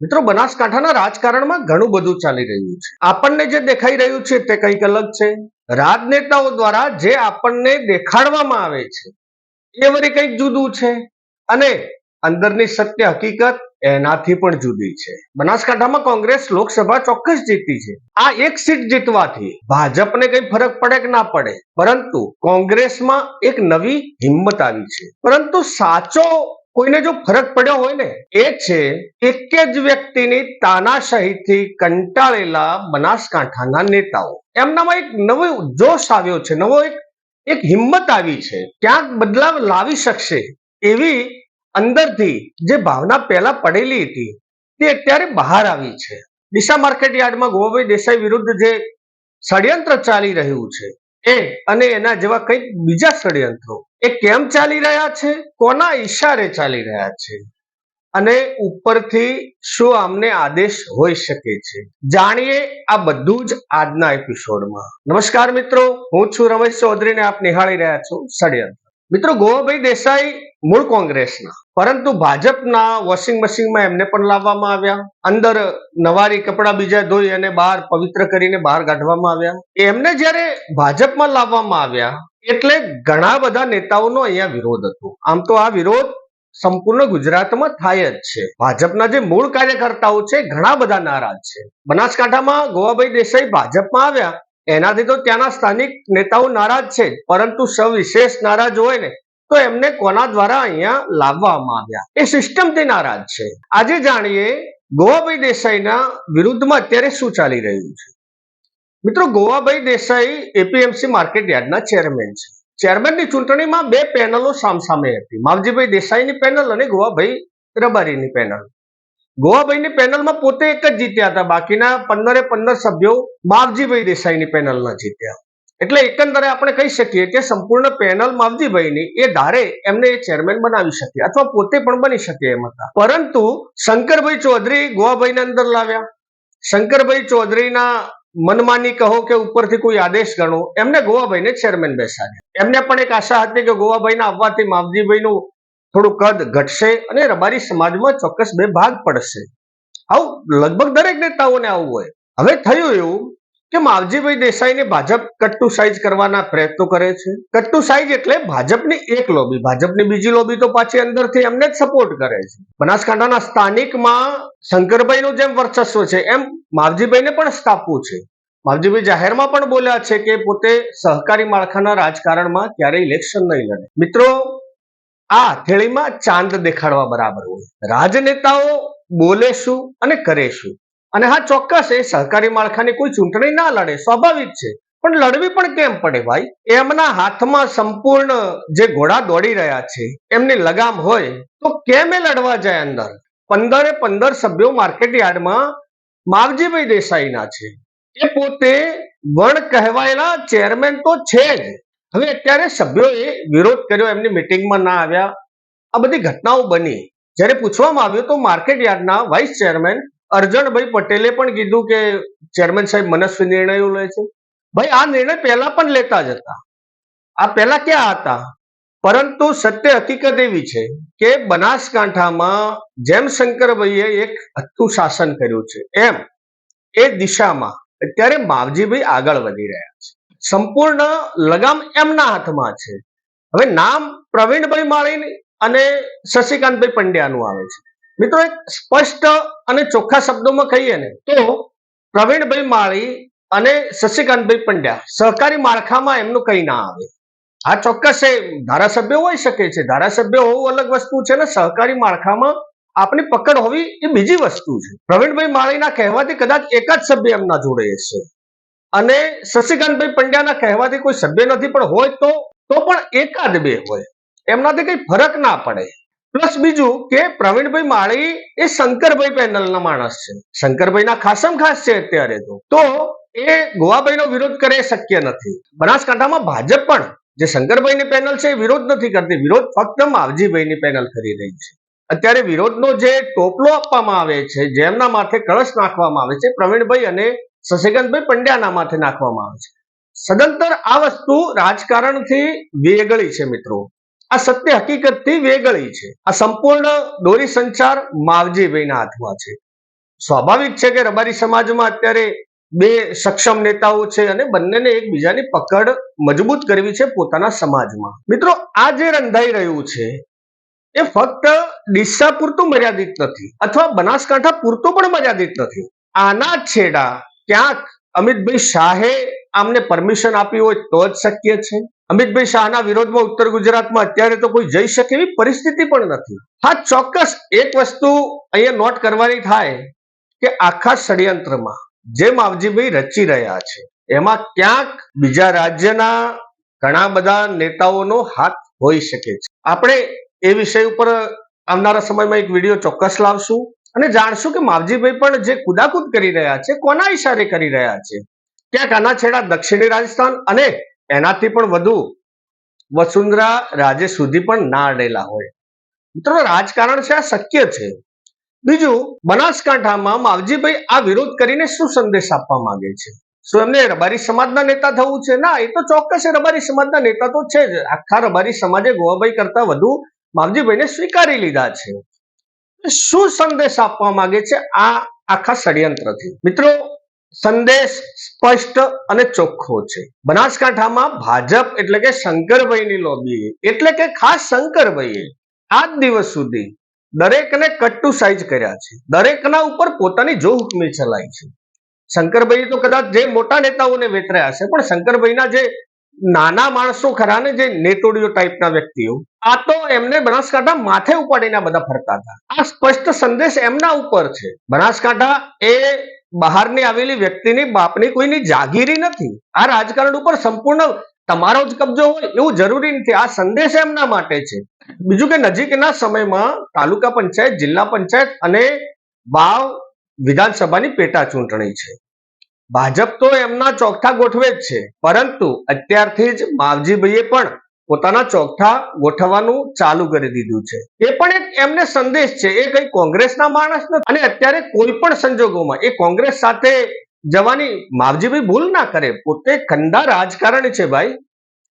મિત્રો, બનાસકાંઠાના રાજકારણમાં ઘણું બધું ચાલી રહ્યું છે. આપણને જે દેખાઈ રહ્યું છે તે કંઈક અલગ છે. રાજનેતાઓ દ્વારા જે આપણને દેખાડવામાં આવે છે, એ વળી કંઈક જુદું છે. અને અંદરની સત્ય હકીકત એનાથી પણ જુદી છે. બનાસકાંઠામાં કોંગ્રેસ લોકસભા ચોક્કસ જીતી છે. આ એક સીટ જીતવાથી ભાજપને કઈ ફરક પડે કે ના પડે? પરંતુ કોંગ્રેસમાં એક નવી હિંમત આવી છે. પરંતુ સાચો કોઈને જો ફરક પડ્યો હોય ને, એ છે એક જ વ્યક્તિની તાનાશાહીથી કંટાળેલા બનાસકાંઠાના નેતાઓ. એમનામાં એક નવો જોશ આવ્યો છે, નવો એક એક હિંમત આવી છે. ક્યાંક બદલાવ લાવી શકશે એવી અંદરથી જે ભાવના પહેલા પડેલી હતી, તે અત્યારે બહાર આવી છે. દિશા માર્કેટ યાર્ડમાં ગોવાભાઈ દેસાઈ વિરુદ્ધ જે ષડયંત્ર ચાલી રહ્યું છે, એ અને એના જેવા કંઈક બીજા ષડયંત્રો એ કેમ ચાલી રહ્યા છે? કોના ઈશારે ચાલી રહ્યા છે? અને ઉપરથી શું આમને આદેશ હોઈ શકે છે? જાણીએ આ બધું જ આજના એપિસોડમાં. નમસ્કાર મિત્રો, હું છું રમેશ ચૌધરીને આપ નિહાળી રહ્યા છો ષડયંત્ર. મિત્રો, ગોવાભાઈ દેસાઈ મૂળ કોંગ્રેસના, પરંતુ ભાજપના વોશિંગ મશીનમાં એમને પણ લાવવામાં આવ્યા. અંદર નવારી કપડા બીજા ધોઈ અને બહાર પવિત્ર કરીને બહાર કાઢવામાં આવ્યા. એમને જ્યારે ભાજપમાં લાવવામાં આવ્યા એટલે ઘણા બધા નેતાઓનો અહીંયા વિરોધ હતો. આમ તો આ વિરોધ સંપૂર્ણ ગુજરાતમાં થાય જ છે. ભાજપના જે મૂળ કાર્યકર્તાઓ છે, ઘણા બધા નારાજ છે. બનાસકાંઠામાં ગોવાભાઈ દેસાઈ ભાજપમાં આવ્યા. એનાથી તો ત્યાંના સ્થાનિક નેતાઓ નારાજ છે. પરંતુ સવિશેષ નારાજ હોય ને, તો એમને કોના દ્વારા અહીંયા લાવવામાં આવ્યા? એ સિસ્ટમથી નારાજ છે. આજે જાણીએ ગોવાભાઈ દેસાઈના વિરુદ્ધમાં અત્યારે શું ચાલી રહ્યું છે? મિત્રો ગોવાભાઈ દેસાઈ એપીએમસી માર્કેટ યાર્ડના ચેરમેન છે. ચેરમેનની ચૂંટણીમાં બે પેનલો સામસામે હતી. માવજીભાઈ દેસાઈની પેનલ અને ગોવાભાઈ રબારીની પેનલ ગોવાભાઈની પેનલમાં પોતે એક જ જીત્યા હતા. બાકીના પંદરે પંદર સભ્યો માવજીભાઈ દેસાઈની પેનલના જીત્યા. એટલે એકંદરે આપણે કહી શકીએ કે સંપૂર્ણ પેનલ માવજીભાઈની એ ધારે એમને એ ચેરમેન બનાવી શકે અથવા પોતે પણ બની શકે એમ હતા. પરંતુ શંકરભાઈ ચૌધરી ગોવાભાઈને અંદર લાવ્યા. શંકરભાઈ ચૌધરીના મનમાની કહો કે ઉપરથી કોઈ આદેશ ગણો, એમને ગોવાભાઈને ચેરમેન બેસાડ્યા એમને પણ એક આશા હતી કે ગોવાભાઈના આવવાથી માવજીભાઈનું થોડું કદ ઘટશે અને રબારી સમાજમાં ચોક્કસ બે ભાગ પડશે. આવું લગભગ દરેક નેતાઓને આવું હોય. હવે થયું એવું કે માવજીભાઈ દેસાઈને ભાજપ કટ્ટુ સાઈઝ કરવાના પ્રયત્નો કરે છે? કટ્ટુ સાઈઝ એટલે ભાજપની એક લોબી. ભાજપની બીજી લોબી તો પાછી અંદરથી એમને જ સપોર્ટ કરે છે. બનાસકાંઠાના સ્થાનિકમાં શંકરભાઈનું જેમ વર્ચસ્વ છે, એમ માવજીભાઈને પણ સ્થાપવું છે. માવજીભાઈ જાહેરમાં પણ બોલ્યા છે કે પોતે સહકારી માળખાના રાજકારણમાં ક્યારેય ઇલેક્શન નહીં લડે. મિત્રો, આ હથેળીમાં ચાંદ દેખાડવા બરાબર હોય. રાજનેતાઓ બોલે શું અને કરે શું? અને હા, ચોક્કસ, એ સહકારી માળખાની કોઈ ચૂંટણી ના લડે, સ્વાભાવિક છે. પણ લડવી પણ કેમ પડે ભાઈ? એમના હાથમાં સંપૂર્ણ જે ઘોડા દોડી રહ્યા છે, એમની લગામ હોય, તો કેમ એ લડવા જાય અંદર? પંદરે પંદર સભ્યો માર્કેટ યાર્ડમાં માવજીભાઈ દેસાઈના છે. એ પોતે વણ કહેવાયેલા ચેરમેન તો છે જ. હવે અત્યારે સભ્યોએ વિરોધ કર્યો, એમની મિટિંગમાં ના આવ્યા. આ બધી ઘટનાઓ બની. જ્યારે પૂછવામાં આવ્યું તો માર્કેટ યાર્ડના વાઇસ ચેરમેન અર્જણભાઈ પટેલે પણ કીધું કે ચેરમેન સાહેબ મનસ્વી નિર્ણયો લે છે. ભાઈ, આ નિર્ણય પહેલા પણ લેતા જ હતા. આ પહેલા ક્યાં હતા? પરંતુ સત્ય હકીકત એવી છે કે બનાસકાંઠામાં જેમ શંકરભાઈએ એક હતું શાસન કર્યું છે, એમ એ દિશામાં અત્યારે માવજીભાઈ આગળ વધી રહ્યા છે. સંપૂર્ણ લગામ એમના હાથમાં છે. હવે નામ પ્રવીણભાઈ માળી અને શશિકાંતભાઈ પંડ્યાનું આવે છે. મિત્રો, એક સ્પષ્ટ અને ચોખ્ખા શબ્દોમાં કહીએ ને, તો પ્રવીણભાઈ માળી અને શશિકાંતભાઈ પંડ્યા સહકારી માળખામાં એમનું કઈ ના આવે. આ ચોક્કસ એ ધારાસભ્ય હોઈ શકે છે. ધારાસભ્ય હોવું અલગ વસ્તુ છે ને, સહકારી માળખામાં આપની પકડ હોવી એ બીજી વસ્તુ છે. પ્રવીણભાઈ માળીના કહેવાથી કદાચ એક જ સભ્ય એમના જોડે હશે. અને શશિકાંતભાઈ પંડ્યાના કહેવાથી કોઈ સભ્ય નથી, પણ હોય તો તો પણ એકાદ બે હોય. એમનાથી કઈ ફરક ના પડે. પ્લસ બીજું કે પ્રવીણભાઈ માળી એ શંકરભાઈ પેનલના માણસ છે. શંકરભાઈના ખાસમ ખાસ છે અત્યારે તો. તો એ ગોવાભાઈનો વિરોધ કરે શક્ય નથી. બનાસકાંઠામાં ભાજપ પણ, જે શંકરભાઈની પેનલ છે એ વિરોધ નથી કરતી. વિરોધ ફક્ત માવજીભાઈની પેનલ કરી રહી છે. અત્યારે વિરોધનો જે ટોપલો આપવામાં આવે છે જેમના માથે કળશ નાખવામાં આવે છે પ્રવીણભાઈ અને શશિકાંતભાઈ પંડ્યાના માથે નાખવામાં આવે છે. સદંતર આ વસ્તુ રાજકારણથી વેગળી છે મિત્રો. આ સત્ય હકીકતથી વેગળી છે. આ સંપૂર્ણ દોરી સંચાર માવજીભાઈના હાથમાં છે. સ્વાભાવિક છે કે રબારી સમાજમાં અત્યારે બે સક્ષમ નેતાઓ છે અને બંનેને એકબીજાની પકડ મજબૂત કરવી છે પોતાના સમાજમાં. મિત્રો, આ જે રંધાઈ રહ્યું છે, એ ફક્ત ડીસા પૂરતું મર્યાદિત નથી, અથવા બનાસકાંઠા પૂરતું પણ મર્યાદિત નથી. આના છેડા ક્યાંક અમિતભાઈ શાહે આમને પરમિશન આપી હોય તો જ શક્ય છે? અમિતભાઈ શાહના વિરોધમાં ઉત્તર ગુજરાતમાં અત્યારે તો કોઈ જઈ શકે એવી પરિસ્થિતિ પણ નથી. હા, ચોક્કસ એક વસ્તુ અહીંયા નોટ કરવાની થાય કે આખા ષડયંત્રમાં જે માવજીભાઈ રચી રહ્યા છે, એમાં ક્યાંક બીજા રાજ્યના ઘણા બધા નેતાઓનો હાથ હોઈ શકે છે. આપણે એ વિષય ઉપર આવનારા સમયમાં એક વીડિયો ચોક્કસ લાવશું અને જાણશું કે માવજીભાઈ પણ જે કુદાકુદ કરી રહ્યા છે, કોના ઈશારે કરી રહ્યા છે. ક્યાંક આના છેડા દક્ષિણી રાજસ્થાન અને એનાથી પણ વધુ વસુંધરા રાજે સુધી પણ ના અડેલા હોય. મિત્રો, રાજકારણ છે, આ શક્ય છે. બીજું, બનાસકાંઠામાં માવજીભાઈ આ વિરોધ કરીને શું સંદેશ આપવા માંગે છે? શું એમને રબારી સમાજના નેતા થવું છે? ના, એ તો ચોક્કસ રબારી સમાજના નેતા તો છે જ. આખા રબારી સમાજે ગોવાભાઈ કરતા વધુ માવજીભાઈને સ્વીકારી લીધા છે. શું સંદેશ આપવા માંગે છે આ આખા ષડયંત્રથી? મિત્રો સંદેશ સ્પષ્ટ અને ચોખ્ખો છે. બનાસકાંઠામાં ભાજપ એટલે કે શંકરભાઈની લોબી એટલે કે ખાસ શંકરભાઈએ આજ દિવસ સુધી દરેકને કટ્ટુ સાઈઝ કર્યા છે. દરેકના ઉપર પોતાની જો હુકમી ચલાવી છે. શંકરભાઈ તો કદાચ જે મોટા નેતાઓને વેતર્યા હશે પણ શંકરભાઈના જે નાના માણસો ખરા ને જે નેતોડીઓ ટાઈપના વ્યક્તિઓ, આ તો એમને બનાસકાંઠા માથે ઉપાડીને બધા ફરતા હતા. આ સ્પષ્ટ સંદેશ એમના ઉપર છે. બનાસકાંઠા એ બહારની આવેલી વ્યક્તિની બાપની કોઈની જાગીરી નથી. આ રાજકારણ ઉપર સંપૂર્ણ તમારો જ કબજો હોય એવું જરૂરી નથી. આ સંદેશ એમના માટે છે. બીજું કે નજીકના સમયમાં તાલુકા પંચાયત, જિલ્લા પંચાયત અને વાવ વિધાનસભાની પેટા ચૂંટણી છે. ભાજપ તો એમના ચોકઠા ગોઠવે જ છે. પરંતુ અત્યારથી જ માવજીભાઈએ પણ પોતાના ચોકઠા ગોઠવવાનું ચાલુ કરી દીધું છે. એ પણ એક એમને સંદેશ છે. એ કઈ કોંગ્રેસના માણસ નથી. અને અત્યારે કોઈ પણ સંજોગોમાં એ કોંગ્રેસ સાથે જવાની માવજીભાઈ ભૂલ ના કરે. પોતે ખંડા રાજકારણી છે ભાઈ.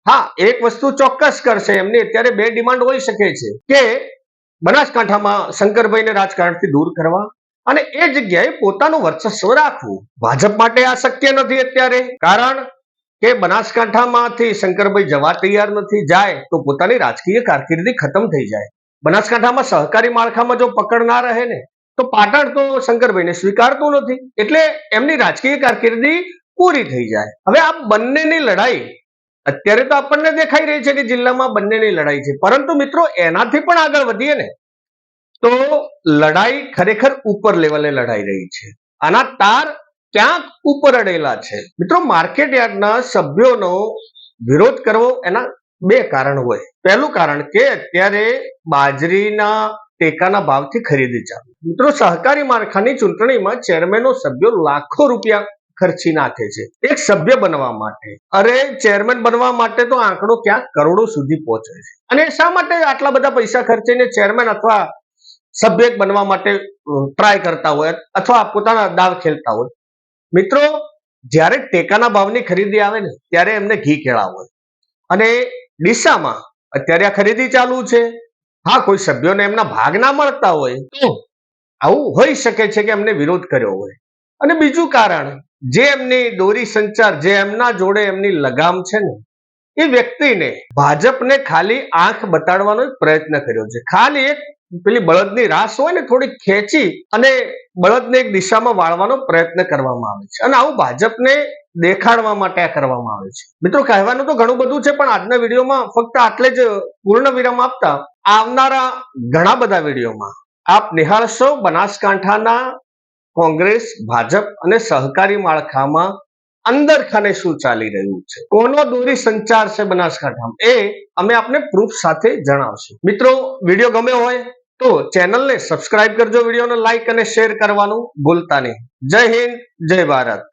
હા, એક વસ્તુ ચોક્કસ કરશે. એમની અત્યારે બે ડિમાન્ડ હોઈ શકે છે કે બનાસકાંઠામાં શંકરભાઈને રાજકારણથી દૂર કરવા અને એ જગ્યાએ પોતાનું વર્ચસ્વ રાખવું. ભાજપ માટે આ શક્ય નથી અત્યારે. કારણ કે બનાસકાંઠામાંથી શંકરભાઈ જવા તૈયાર નથી, જાય તો પોતાની રાજકીય કારકિર્દી ખતમ થઈ જાય. બનાસકાંઠામાં સહકારી માળખામાં જો પકડ ના રહે ને, તો પાટણ તો શંકરભાઈને સ્વીકારતું નથી. એટલે એમની રાજકીય કારકિર્દી પૂરી થઈ જાય. હવે આ બંનેની લડાઈ, અત્યારે તો આપણને દેખાઈ રહી છે કે જિલ્લામાં બંનેની લડાઈ છે. પરંતુ મિત્રો, એનાથી પણ આગળ વધીએ ને, તો લડાઈ ખરેખર ઉપર લેવલે લડાઈ રહી છે. આના તાર ક્યાંક ઉપર અડેલા છે. મિત્રો માર્કેટ યાર્ડના સભ્યોનો વિરોધ કરવો એના બે કારણ હોય. પહેલું કારણ કે અત્યારે બાજરીના ટેકાના ભાવથી ખરીદી ચાલુ. મિત્રો, સહકારી માળખાની ચૂંટણીમાં ચેરમેનો સભ્યો લાખો રૂપિયા ખર્ચી નાખે છે. એક સભ્ય બનવા માટે. અરે, ચેરમેન બનવા માટે તો આંકડો ક્યાંક કરોડો સુધી પહોંચે છે. અને શા માટે આટલા બધા પૈસા ખર્ચીને ચેરમેન અથવા સભ્ય બનવા માટે ટ્રાય કરતા હોય, અથવા પોતાના દાવ ખેલતા હોય? મિત્રો, જ્યારે ટેકાના ભાવની ખરીદી આવે ને, ત્યારે એમને ઘી કેળા હોય. અને ડીસામાં અત્યારે આ ખરીદી ચાલુ છે. હા, કોઈ સભ્યોને એમના ભાગ ના મળતા હોય તો આવું હોઈ શકે છે કે એમને વિરોધ કર્યો હોય. અને બીજું કારણ, જે એમની દોરી સંચાર, જે એમના જોડે એમની લગામ છે ને, એ વ્યક્તિને ભાજપને ખાલી આંખ બતાડવાનો પ્રયત્ન કર્યો છે. ખાલી એક પેલી બળદની રાસ હોય ને થોડી ખેંચી અને બળદને એક દિશામાં વાળવાનો પ્રયત્ન કરવામાં આવે છે. અને આવું ભાજપને દેખાડવા માટે આ કરવામાં આવે છે. મિત્રો, કહેવાનું તો ઘણું બધું છે, પણ આજના વિડીયોમાં ફક્ત આટલે જ પૂર્ણ વિરામ આપતા આવનારા ઘણા બધા વિડીયોમાં આપ નિહાળશો બનાસકાંઠાના કોંગ્રેસ, ભાજપ અને સહકારી માળખામાં અંદર ખાને શું ચાલી રહ્યું છે? કોનો દોરી સંચાર છે બનાસકાંઠામાં? એ અમે આપને પ્રૂફ સાથે જણાવશું. મિત્રો, વીડિયો ગમ્યો હોય તો ચેનલને સબસ્ક્રાઇબ કરજો વિડીયોને લાઈક અને શેર કરવાનું ભૂલતા નહીં. જય હિન્દ, જય ભારત.